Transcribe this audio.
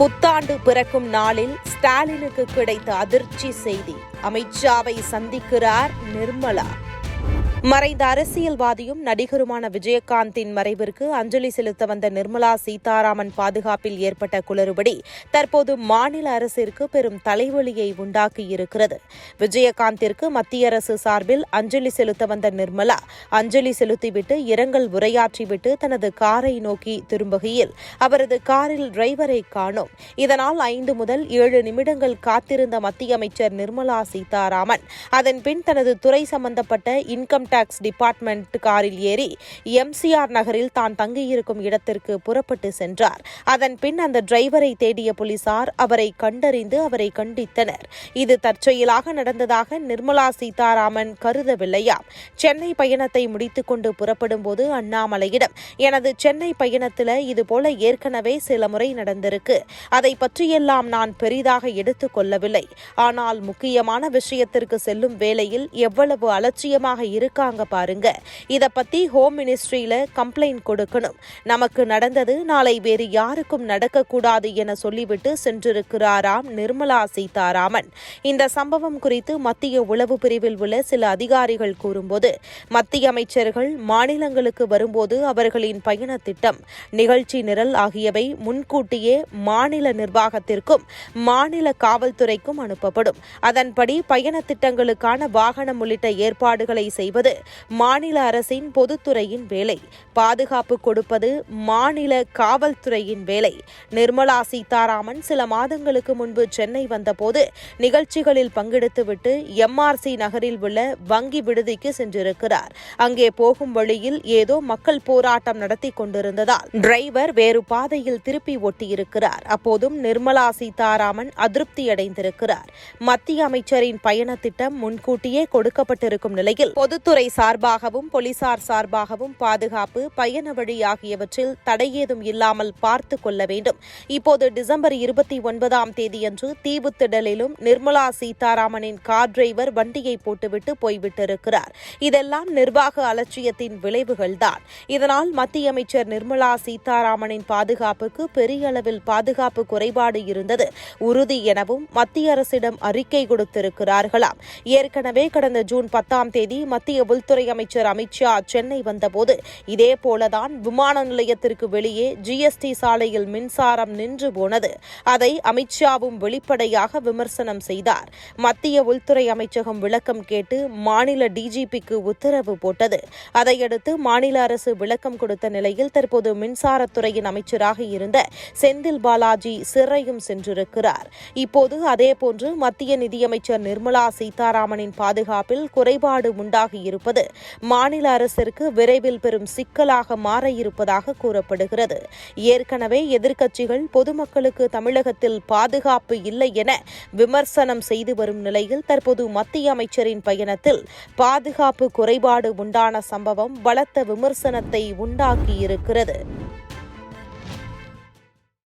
புத்தாண்டு பிறக்கும் நாளில் ஸ்டாலினுக்கு கிடைத்த அதிர்ச்சி செய்தி. அமித்ஷாவை சந்திக்கிறார் நிர்மலா. மறைந்த அரசியல்வாதியும் நடிகருமான விஜயகாந்தின் மறைவிற்கு அஞ்சலி செலுத்த வந்த நிர்மலா சீதாராமன் பாதுகாப்பில் ஏற்பட்ட குளறுபடி தற்போது மாநில அரசிற்கு பெரும் தலைவலியை உண்டாக்கியிருக்கிறது. விஜயகாந்திற்கு மத்திய அரசு சார்பில் அஞ்சலி செலுத்த வந்த நிர்மலா அஞ்சலி செலுத்திவிட்டு இரங்கல் உரையாற்றிவிட்டு தனது காரை நோக்கி திரும்புகையில் அவரது காரில் டிரைவரை காணோம். இதனால் ஐந்து முதல் ஏழு நிமிடங்கள் காத்திருந்த மத்திய அமைச்சர் நிர்மலா சீதாராமன் அதன் பின் தனது துறை சம்பந்தப்பட்ட இன்கம் டேக்ஸ் டிபார்ட்மெண்ட் காரில் ஏறி எம்சிஆர் நகரில் தான் தங்கியிருக்கும் இடத்திற்கு புறப்பட்டு சென்றார். அதன் பின் அந்த டிரைவரை தேடிய போலீசார் அவரை கண்டறிந்து அவரை கண்டித்தனர். இது தற்செயலாக நடந்ததாக நிர்மலா சீதாராமன் கருதவில்லையாம் சென்னை பயணத்தை முடித்துக்கொண்டு புறப்படும் போது அண்ணாமலையிடம் எனது சென்னை பயணத்தில் இதுபோல ஏற்கனவே சில முறை நடந்திருக்கு. அதை பற்றியெல்லாம் நான் பெரிதாக எடுத்துக் கொள்ளவில்லை. ஆனால் முக்கியமான விஷயத்திற்கு செல்லும் வேளையில் எவ்வளவு அலட்சியமாக இருக்காங்க பாருங்க. இதை பத்தி ஹோம் மினிஸ்ட்ரியில கம்ப்ளைண்ட் கொடுக்கணும். நமக்கு நடந்தது நாளை வேறு யாருக்கும் நடக்கக்கூடாது என சொல்லிவிட்டு சென்றிருக்கிறாராம் நிர்மலா சீதாராமன். இந்த சம்பவம் குறித்து மத்திய உளவு பிரிவில் உள்ள சில அதிகாரிகள் கூறும்போது மத்திய அமைச்சர்கள் மாநிலங்களுக்கு வரும்போது அவர்களின் பயண திட்டம் நிகழ்ச்சி நிரல் ஆகியவை முன்கூட்டியே மாநில நிர்வாகத்திற்கும் மாநில காவல்துறைக்கும் அனுப்பப்படும். அதன்படி பயண திட்டங்களுக்கான வாகனம் உள்ளிட்ட ஏற்பாடுகளை செய்வது மாநில அரசின் பொதுத்துறையின் வேலை. பாதுகாப்பு கொடுப்பது மாநில காவல்துறையின் வேலை. நிர்மலா சீதாராமன் சில மாதங்களுக்கு முன்பு சென்னை வந்தபோது நிகழ்ச்சிகளில் பங்கெடுத்துவிட்டு எம்ஆர்சி நகரில் உள்ள வங்கி விடுதிக்கு சென்றிருக்கிறார். அங்கே போகும் வழியில் ஏதோ மக்கள் போராட்டம் நடத்தி கொண்டிருந்ததால் டிரைவர் வேறு பாதையில் திருப்பி ஒட்டியிருக்கிறார் அப்போதும் நிர்மலா சீதாராமன் அதிருப்தியடைந்திருக்கிறார் மத்திய அமைச்சரின் பயண திட்டம் முன்கூட்டியே கொடுக்கப்பட்டிருக்கும் நிலையில் பொதுத்துறை சார்பாகவும் போலீசார் சார்பாகவும் பாதுகாப்பு பயண வழி ஆகியவற்றில் தடையேதும் இல்லாமல் பார்த்து கொள்ள வேண்டும். இப்போது டிசம்பர் இருபத்தி ஒன்பதாம் தேதியன்று தீவுத்திடலிலும் நிர்மலா சீதாராமனின் கார் டிரைவர் வண்டியை போட்டுவிட்டு போய்விட்டிருக்கிறார். இதெல்லாம் நிர்வாக அலட்சியத்தின் விளைவுகள்தான். இதனால் மத்திய அமைச்சர் நிர்மலா சீதாராமனின் பாதுகாப்புக்கு பெரிய அளவில் பாதுகாப்பு குறைபாடு இருந்தது. உறுதி எனவும் மத்திய அரசிடம் அறிக்கை கொடுத்திருக்கிறார்களாம். ஏற்கனவே கடந்த ஜூன் பத்தாம் தேதி மத்திய உள்துறை அமைச்சர் அமித்ஷா சென்னை வந்தபோது இதே போலதான் விமான நிலையத்திற்கு வெளியே ஜிஎஸ்டி சாலையில் மின்சாரம் நின்று போனது. அதை அமித்ஷாவும் வெளிப்படையாக விமர்சனம் செய்தார். மத்திய உள்துறை அமைச்சகம் விளக்கம் கேட்டு மாநில டிஜிபிக்கு உத்தரவு போட்டது. அதையடுத்து மாநில அரசு விளக்கம் கொடுத்த நிலையில் தற்போது மின்சாரத்துறையின் அமைச்சராக இருந்த செந்தில் பாலாஜி சிறையும் சென்றிருக்கிறார். இப்போது அதேபோன்று மத்திய நிதியமைச்சர் நிர்மலா சீதாராமனின் பாதுகாப்பில் குறைபாடு உண்டாகி இருப்பது. மாநில அரசிற்கு விரைவில் பெரும் சிக்கலாக மாற இருப்பதாக கூறப்படுகிறது. ஏற்கனவே எதிர்க்கட்சிகள் பொதுமக்களுக்கு தமிழகத்தில் பாதுகாப்பு இல்லை என விமர்சனம் செய்து வரும் நிலையில் தற்போது மத்திய அமைச்சரின் பயணத்தில் பாதுகாப்பு குறைபாடு உண்டான சம்பவம் பலத்த விமர்சனத்தை உண்டாக்கியிருக்கிறது.